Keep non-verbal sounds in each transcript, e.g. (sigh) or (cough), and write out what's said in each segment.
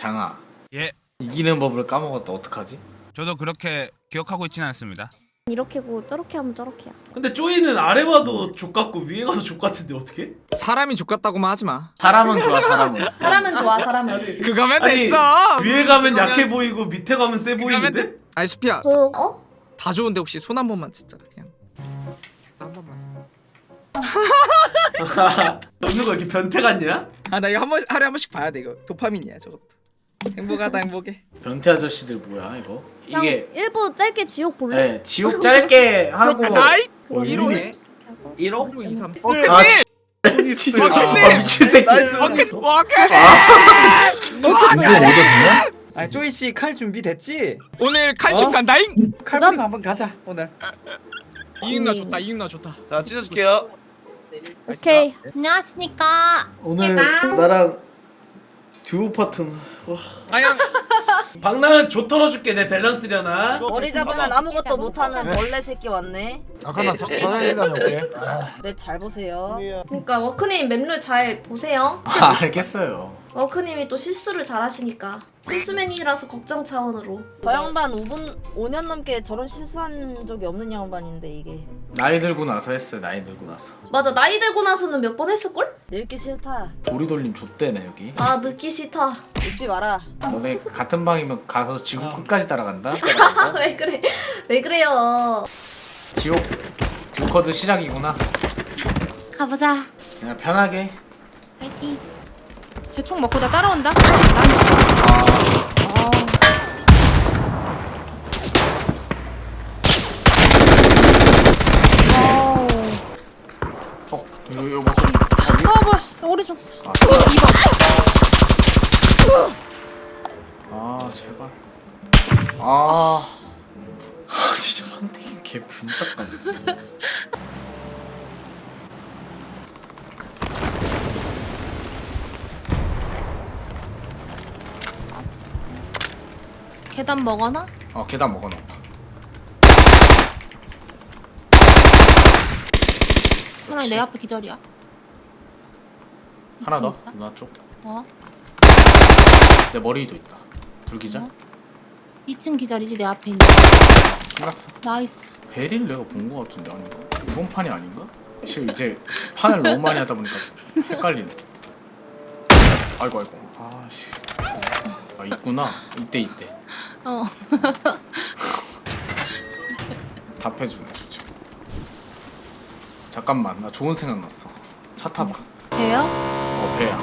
장아 예, 이기는 법을 까먹었다 어떡하지? 저도 그렇게 기억하고 있지는 않습니다. 이렇게고 저렇게 하면 저렇게야. 근데 쪼이는 아래 봐도 족 같고 위에 가도 족 같은데 어떻게? 사람이 족같다고만 하지 마. 사람은 좋아 사람은 사람은 좋아 사람은. 그거면 아니, 됐어. 위에 가면 그거면- 약해 보이고 밑에 가면 세 보이는데? 됐- 아니 수피야 그 어? 다 좋은데 혹시 손 한 번만 진짜 그냥 한 번만. (laughs) 너는 거 이렇게 변태 같냐? 아나 이거 한 번 하루에 한 번씩 봐야 돼 이거 도파민이야 저것도. 행복하다 행복해. 변태 아저씨들 뭐야 이거? 그냥 이게 일부 짧게 지옥 볼래? 네 지옥 짧게 하고 아이 어, 1호네. 1호? 1호 2 3 4. 아 씨. 진짜 아. 아, 미친 새끼 오케이 오케이. 이거? 아 쪼이 씨 칼 준비 됐지? 오늘 칼춤 간다잉. 칼부리 한번 가자 오늘. 이윤나 좋다 이윤나 좋다. 자 찢어줄게요. 오케이. 안녕하십니까. 오늘 나랑 듀오 파트너 와. 아야 (laughs) 박나은 조 털어줄게 내 밸런스려나? 머리 잡으면 아무것도 못하는 벌레 새끼 왔네. 잠깐만 사장님 다녀올게. 랩 잘 보세요. 그러니까 워크님 맵룰 잘 보세요. 아, 알겠어요 워크님이 또 실수를 잘 하시니까 실수맨이라서 걱정 차원으로. 저 양반 5분 5년 넘게 저런 실수한 적이 없는 양반인데 이게 나이 들고 나서 했어요 나이 들고 나서 맞아 나이 들고 나서는 몇 번 했을걸? 늙기 싫다. 도리돌림 좆대네 여기 아 늦기 싫다. 웃지 마라. 너네 같은 방이면 가서 지구 끝까지 따라간다? (laughs) 왜 그래? 왜 그래요? 지옥 듀커드 시작이구나 가보자. 그냥 편하게 파이팅. 제 총 먹고 다 따라온다? 난어 이거 이거 먹고 아 뭐야. 오른쪽 사- 아, 이거 아 제발. 아, 아 진짜 판테기 개 분딱감 (laughs) 계단 먹어놔? 어 계단 먹어놔. 하나 내 앞에 기절이야. 하나 더? 있다. 누나 쪽내 어? 머리도 있다. 둘 기절? 어? 2층 기절이지 내 앞에 있는. 끝났어. 나이스. 베릴 내가 본 거 같은데 아닌가? 이번 판이 아닌가? 지금 이제 판을 너무 많이 하다 보니까 헷갈리네. 아이고 아이고. 아씨. 아 있구나. 이때 이때 어. (laughs) 답해주네 진짜. 잠깐만 나 좋은 생각 났어. 차 타봐. 돼요? 어 배야.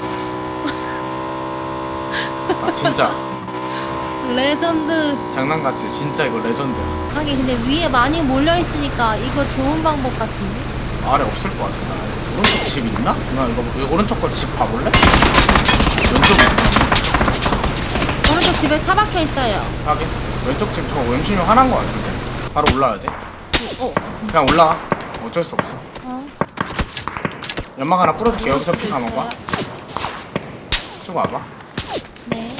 아 진짜. (laughs) 레전드. 장난같이 진짜 이거 레전드야. 하긴 근데 위에 많이 몰려 있으니까 이거 좋은 방법 같은데? 아래 없을 것 같은데. 오른쪽 집 있나? 나 이거 이거 오른쪽 거 집 봐볼래? 오른쪽 집에 차 박혀 있어요. 하긴 왼쪽 집 저거 왼쪽이 화난 거 같은데. 바로 올라야 돼? 어? 그냥 올라가 어쩔 수 없어. 어? 연막 하나 뿌려줄게. 여기서 피 감아봐 쭉 와봐. 네.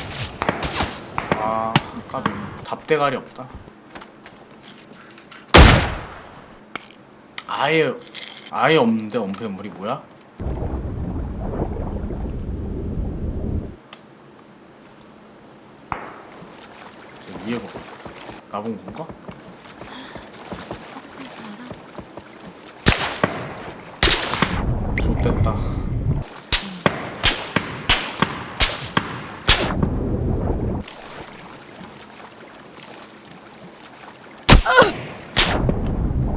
아 까비 답대가리 없다. 아예 아예 없는데 엄폐물이 뭐야? 이해가 나본 건가? 좋됐다.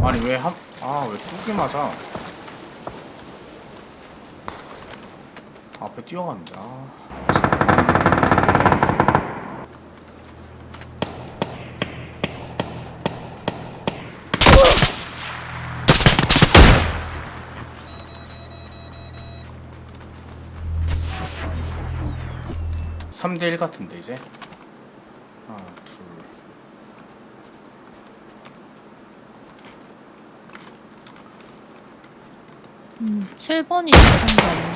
아니 왜 한.. 아왜 뚜기 맞아? 앞에 뛰어간다 3대1 같은데 이제? 하나 둘. 음, 7번이 있는 거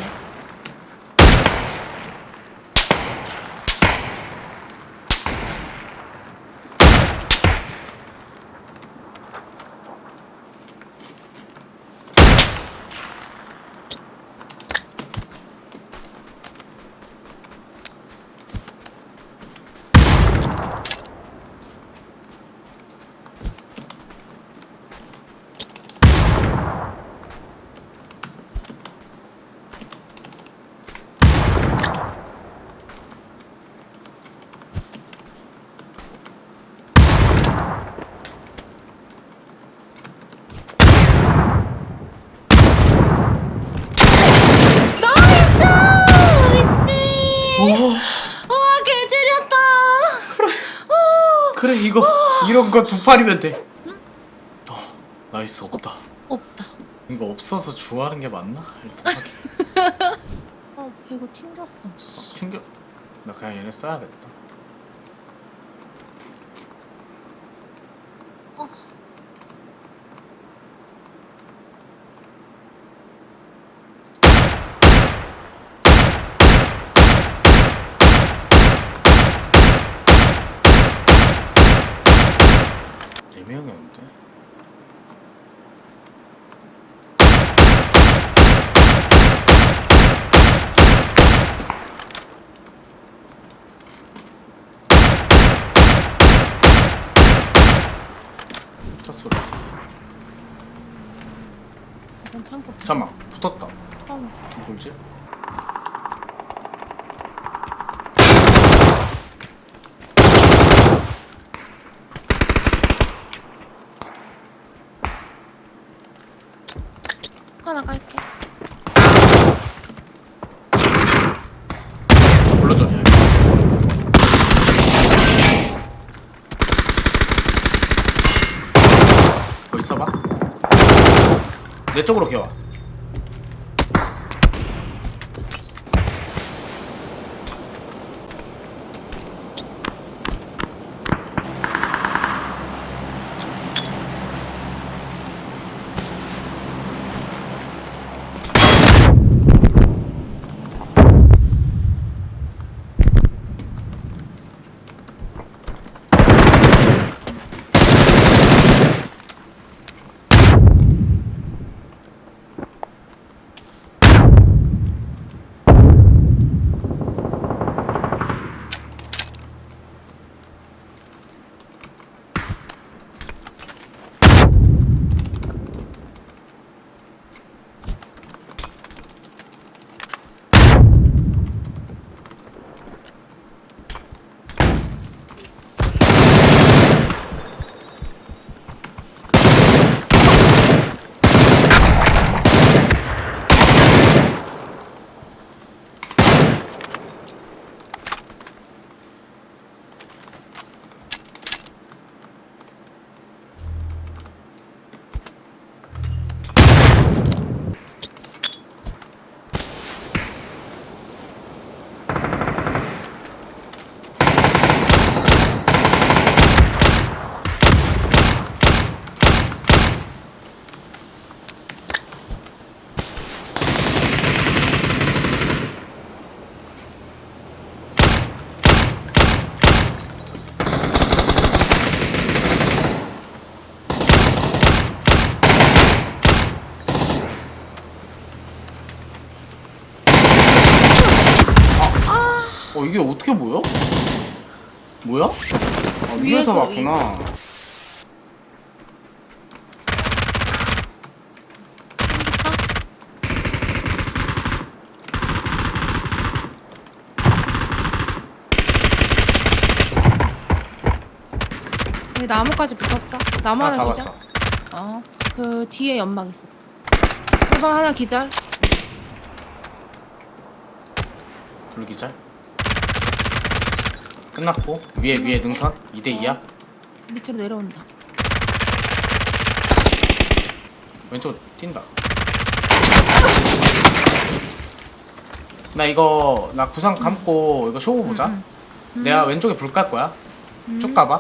이런 거두 판이면 돼. 어, 나이스 없다. 없다. 이거 없어서 주하는 게 맞나? 일단 하긴. (laughs) 아 배고 튕겼다. 씨. 튕겨. 나 그냥 얘네 써야겠다. 4명이었는데? 차 소리 잠깐만 붙었다. 처음. 뭐지? 하나 깔게. 얘. 거기 있어봐. 내 쪽으로 기어. 어 이게 어떻게 보여? 뭐야? 아, 위에서 위에서 봤구나. 여기 나무까지 붙었어. 나무 하나 하나 기절. 잡았어. 어. 그 뒤에 연막 있어. 1번 하나 기절. 불기절. 끝났고 위에 위에 능선 2대 2야. 밑으로 내려온다. 왼쪽 뛴다. 나 이거 나 구상 감고 이거 쇼부 보자. 내가 왼쪽에 불 깔 거야. 쭉 가봐.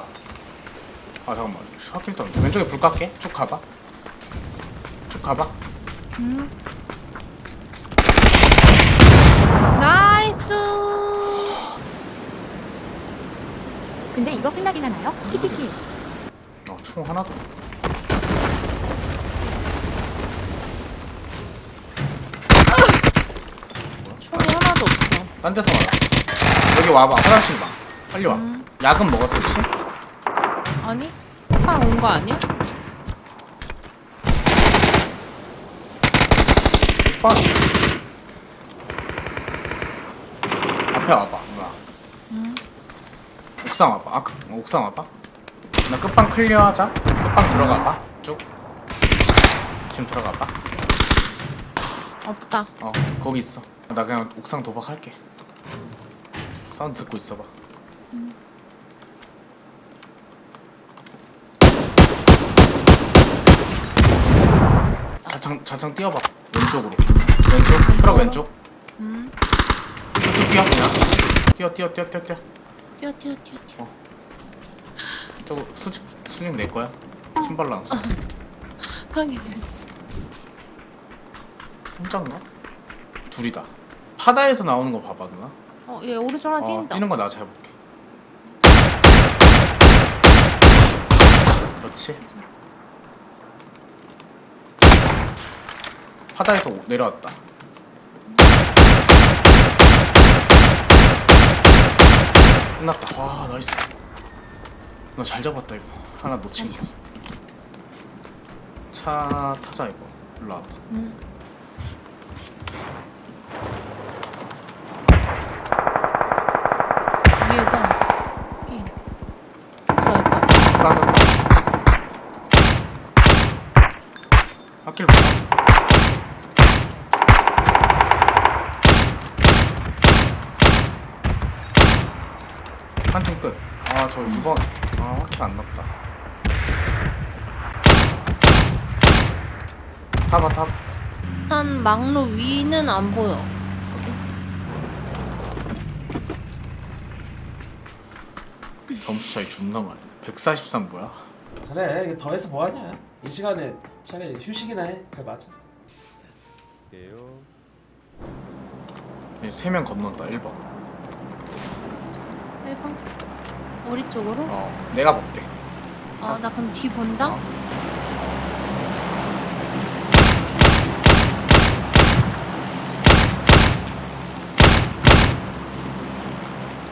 아 잠깐만 샤킬 떨어. 왼쪽에 불 깔게. 쭉 가봐. 쭉 가봐. 나이스. 근데 이거 끝나긴 하나요? 키키키. 어총 하나도. 총이 하나도 없어. 딴 데서 맞았어. 여기 와봐. 화장실 봐. 빨리 와. 음. 약은 먹었어 혹시? 아니? 빵온거 아니야? 빵. 앞에 와봐. 옥상 와봐. 아, 그, 옥상 와봐. 나 끝방 클리어하자. 끝방 들어가봐. 쭉. 지금 들어가봐. 없다. 어, 거기 있어. 나 그냥 옥상 도박할게. 사운드 듣고 있어봐. 좌창 좌창 뛰어봐. 왼쪽으로. 왼쪽. 트럭 왼쪽. 음. 쭉 뛰어 그냥. 뛰어 뛰어 뛰어 뛰어 뛰어. 뛰어 뛰어 뛰어 뛰어. 저거 수직 수직 내 거야? 신발 나왔어? (laughs) 확인했어. 혼자인가 둘이다. 바다에서 나오는 거 봐봐 누나. 어, 얘 오른쪽 하나 어, 뛴다. 뛰는 거 나 잘 볼게. 그렇지? 바다에서 오- 내려왔다 끝났다. 와 나이스. 너잘 잡았다 이거. 하나 놓친 거. 차 타자 이거. 일로 와봐. 음. 위에다. 핑. 하지 말까? 싸싸 싸 학길 봐 한팀 끝. 아, 저 2번. 아, 확실 안 났다. 타봐, 타. 일단 막로 위는 안 보여. 점수 차이 존나 많이. 143 뭐야? 그래 이게 더해서 뭐하냐 이 시간에 차라리 휴식이나 해 그래 맞아 3명 건넌다, 1번. 1번. 우리 쪽으로? 어, 내가 볼게. 어, 나 그럼 뒤 본다?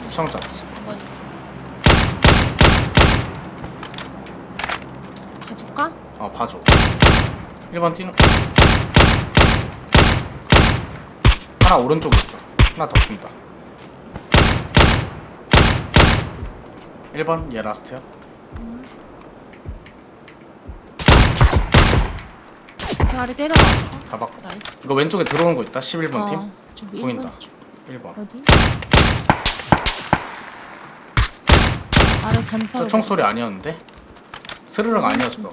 시청자. 뭐지? 가줄까? 어, 봐줘. 1번 뛰는. 하나 오른쪽에 있어. 하나 더 뛴다. 1번, 얘 라스트야. 대가리 때려놨어. 잡았고. 나이스. 이거 왼쪽에 들어오는 거 있다. 11번 팀. 어, 좀 보인다. 1번 쪽. 1번. 어디? 아래 단차로. 저 총소리 아니었는데? 스르륵 아니었어.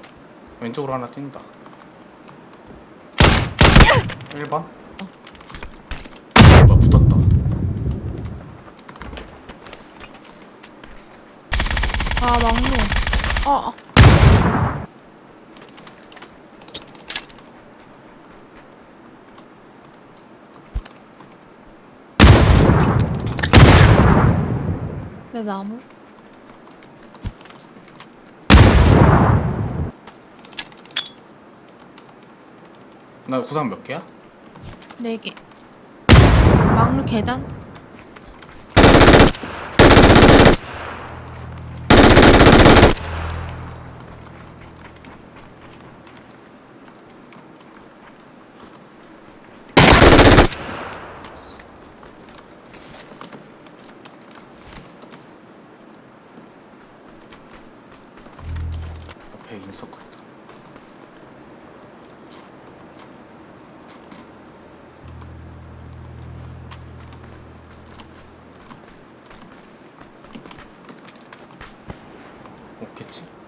왼쪽으로 하나 뛴다. 1번. 뭐 붙었다. 아 막루. 어. 어. 왜 나무? 나 구상 몇 개야? 네 개. 막루 계단? 옆에 인서클이다. 없겠지?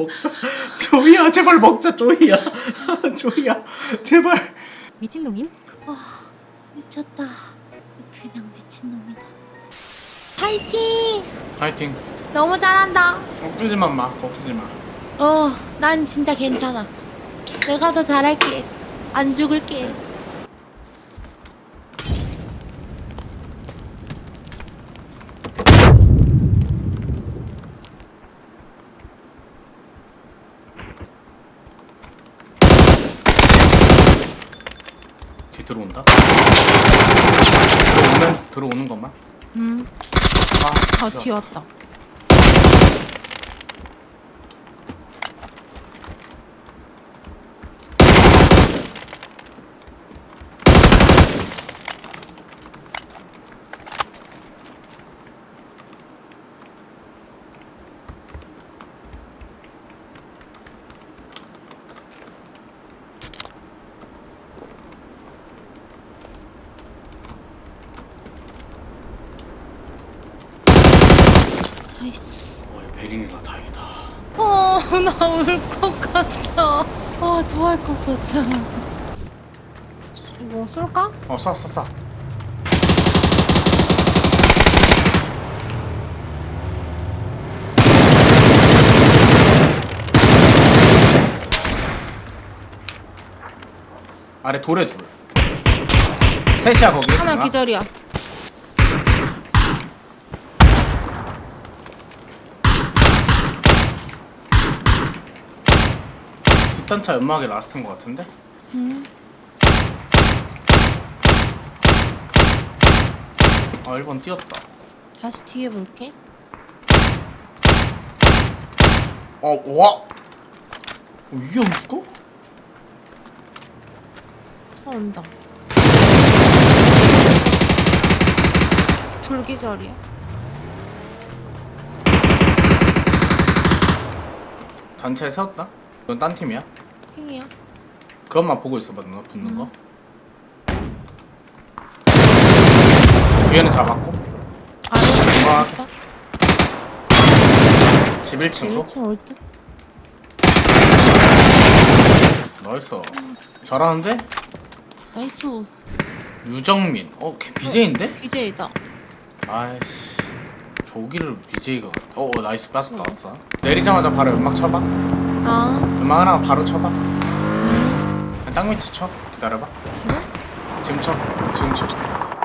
먹자. (laughs) 조이야 제발 먹자 조이야. (laughs) 조이야 제발. 미친놈임? 미쳤다. 그냥 미친놈이다. 파이팅! 파이팅. 너무 잘한다. 걱정지만 마. 걱정지 마. 어, 난 진짜 괜찮아. 내가 더 잘할게. 안 죽을게. 들어온다. 들어오면 들어오는 것만. 음, 아, 아, 야. 뒤에 왔다. 나이스. 어, 얘 베린이라 다행이다. 어, 나 울 것 같아. 어, 좋아할 것 같아. 이거 쏠까? 어, 쏴, 쏴, 쏴. 아래 돌에 둘. 셋이야 거기. 하나 기절이야. 뒷단차 연막이 라스트인 것 같은데? 음. 아 1번 뛰었다. 다시 뒤에 볼게. 어 와. 어, 이게 안 죽어? 차 온다. 돌기절이야. 단차에 세웠다. 이건 딴 팀이야. 핑이야. 그것만 보고 있어봐 누나 붙는 거. 뒤에는 잡았고 아래 와. 있다. 집 1층으로 1층 올 듯. 나이스. 잘하는데? 나이스. 유정민. 어, 걔 BJ인데? BJ다. 아이씨. 조기를 BJ가. 어, 어, 나이스 빠졌다 왔어. 내리자마자 바로 연막 쳐봐. 아, 연막 하나 바로 쳐봐. 그냥 땅 밑에 쳐. 기다려봐. 지금? 지금 쳐. 지금 쳐.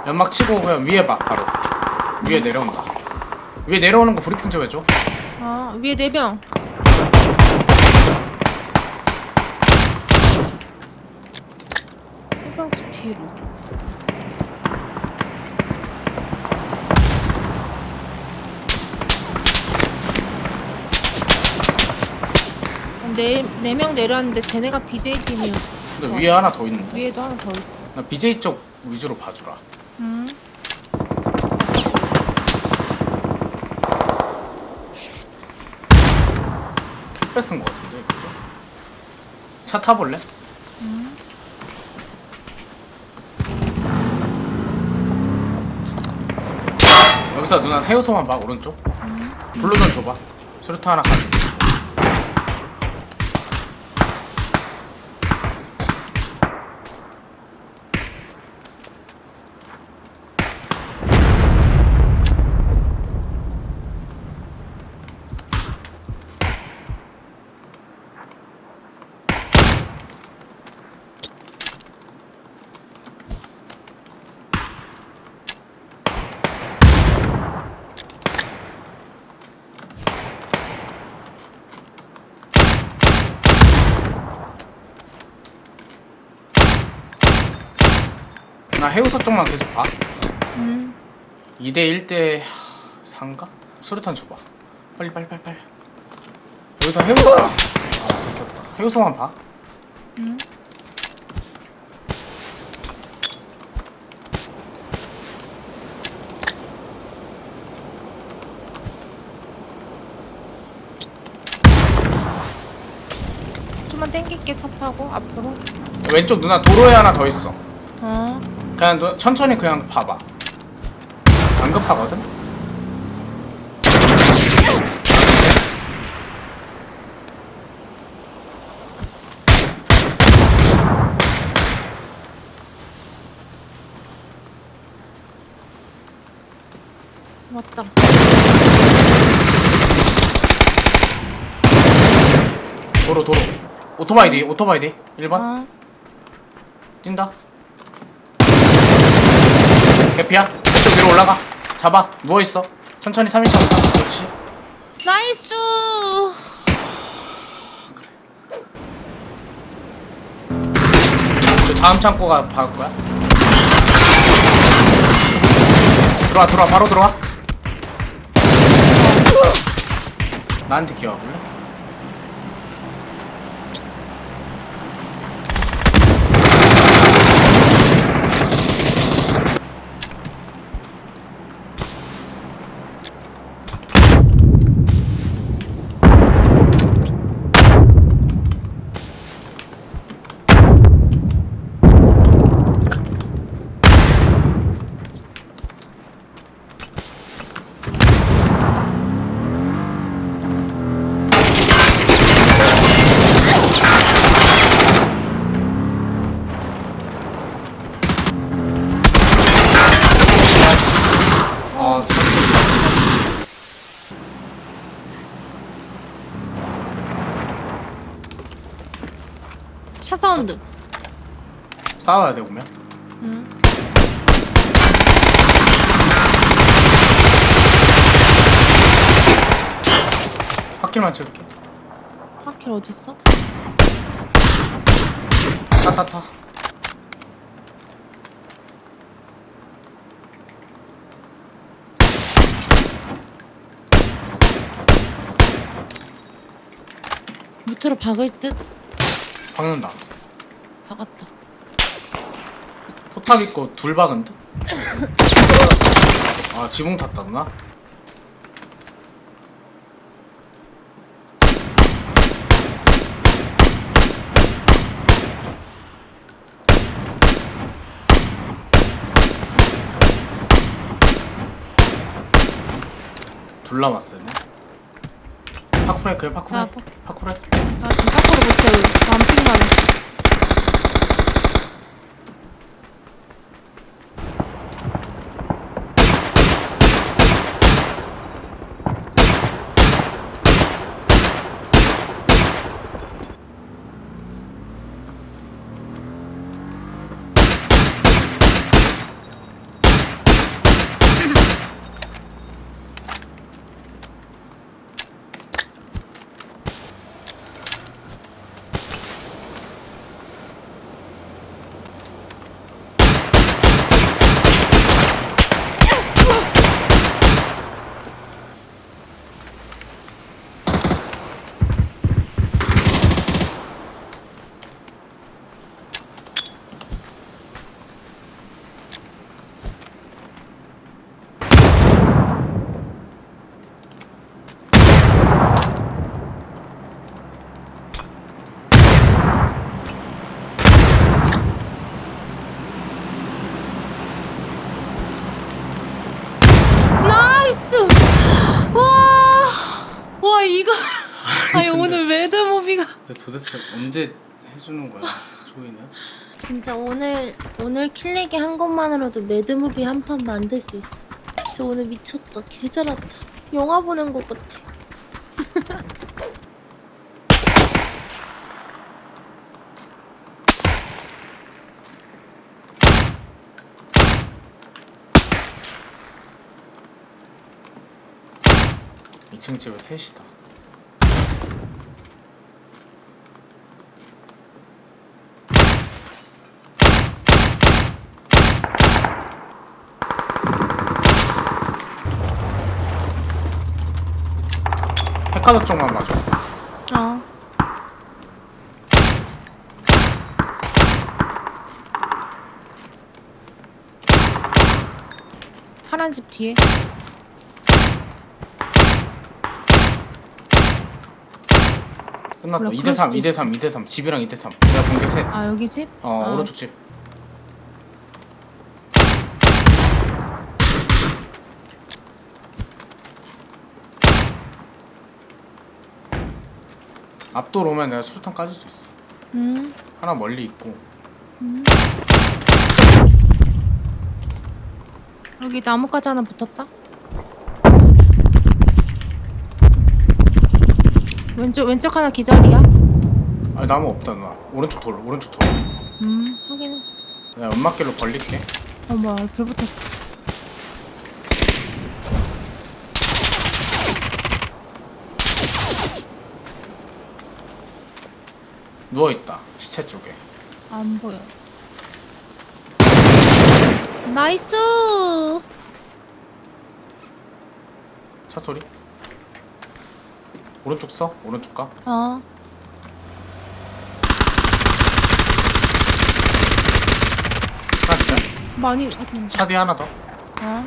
연막 치고 그냥 위에 봐. 바로. 위에 내려온다. 위에 내려오는 거 브리핑 좀 해줘. 아, 위에 네 명. 해병집 뒤로. 네, 네명 내려왔는데 쟤네가 BJ 팀이야. 근데 위에 하나 더 있는데. 위에도 하나 더 있다. 나 BJ 쪽 위주로 봐주라. 음. 캡 뺏은 거 같은데 이거. 차 타볼래? 여기서 누나 새우소만 봐 오른쪽. 블루전 줘봐. 수류탄 하나 가져. 나 해우소 쪽만 계속 봐. 음. 2대 1대 3가? 수류탄 줘봐. 빨리 빨리 빨리 빨리. 여기서 해우소. 아, 들켰다. 해우소만 봐. 음. 좀만 땡길게 차 타고 앞으로. 왼쪽 누나 도로에 하나 더 있어. 어. 그냥 너 천천히 그냥 봐봐. 안 급하거든? 왔다. 도로 도로. 오토바이디 오토바이디. 1번. 아. 어. 뛴다. 개피야? 이쪽 위로 올라가. 잡아. 누워있어. 천천히 3인칭 항상 그렇지. 나이스. 그 다음 창고가 박을 거야? 들어와 들어와. 바로 들어와. 나한테 기어볼래? 아 차 사운드. 싸워야 돼 오면 응. 확킬만 채울게 하킬 어디 있어? 타타 타 무트로 박을 듯 박는다 박았다. 포탑 있고 둘 박은 듯? (laughs) 아 지붕 탔다 누나? 둘 남았어요 파쿠레 그래 파쿠레 나 파- 파쿠레 나 지금 파크로 못해. 완핑만 했어. 나이스! 와! 와, 이거. 아니, 오늘 매드무비가. 근데 도대체 언제 해주는 거야 조이는? 진짜 오늘, 오늘 킬레기 한 것만으로도 매드무비 한 판 만들 수 있어. 진짜 오늘 미쳤다. 개 잘한다. 영화 보는 것 같아. (laughs) 이층 집에 셋이다 백화점 쪽만 봐줘 어. 파란 집 뒤에. 끝났다 몰라, 2대3 그럴 수도 2대3 2대3 집이랑 2대3 내가 본게 셋 아, 여기 집? 어 아. 오른쪽 집 앞돌 오면 내가 수류탄 까줄 수 있어 음. 하나 멀리 있고 음. 여기 나뭇가지 하나 붙었다. 왼쪽 왼쪽 하나 기절이야. 아 나무 없다 누나 오른쪽 돌 오른쪽 돌 음 확인했어 내가 연막길로 벌릴게. 어머 불 붙었어. 누워 있다 시체 쪽에 안 보여. 나이스. 차 소리 오른쪽 써 오른쪽 가 어. 하나 기절 많이 어, 차 뒤에 하나 더 어.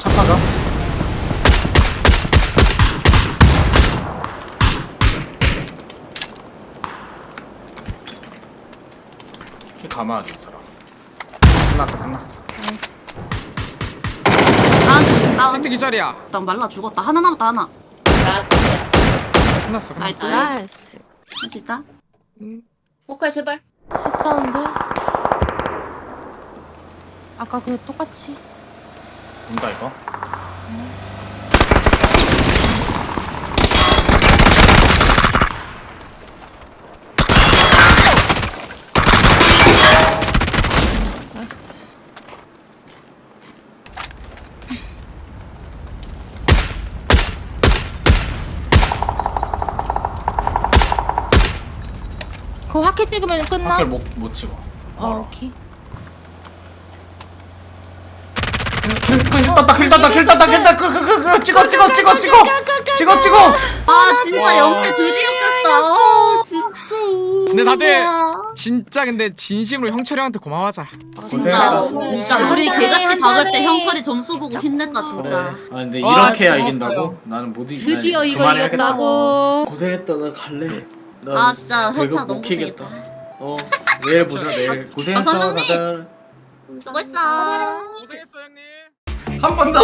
차 타자 감아야지 이 사람 끝났다 끝났어 나이스. 아, 팩트 기절이야. 난 말라 죽었다. 하나 남았다 하나. 끝났어. 나이스. 나이스. 진짜? 포칼 제발. 첫 사운드. 아까 그 똑같이. 온다 이거 나이스. 그거 화키 찍으면 끝나? 확킬 못, 못 찍어 어, 오케이. 킬 떴다 킬 떴다 킬 떴다 킬 떴다 그그 그 찍어 찍어 찍어 찍어 찍어 찍어 아 진짜 연패 드디어 깼다. 아, 진짜. 근데 다들 진짜 근데 진심으로 형철이 형한테 고마워하자. 진짜 고생했다. 진짜 우리 개같이 한 박을 때. 형철이 점수 보고 힘냈다 그래 진짜. 아 근데 와, 이렇게 해야. 이긴다고? 나는 못 이기 드디어 그만해야겠다. 이겼다고. 고생했다 나 갈래 아, 진짜 회차 너무 못 키겠다. 어 내일 보자 내일 아, 고생했어 선생님! 수고했어. 고생했어 형님. 한 번 더.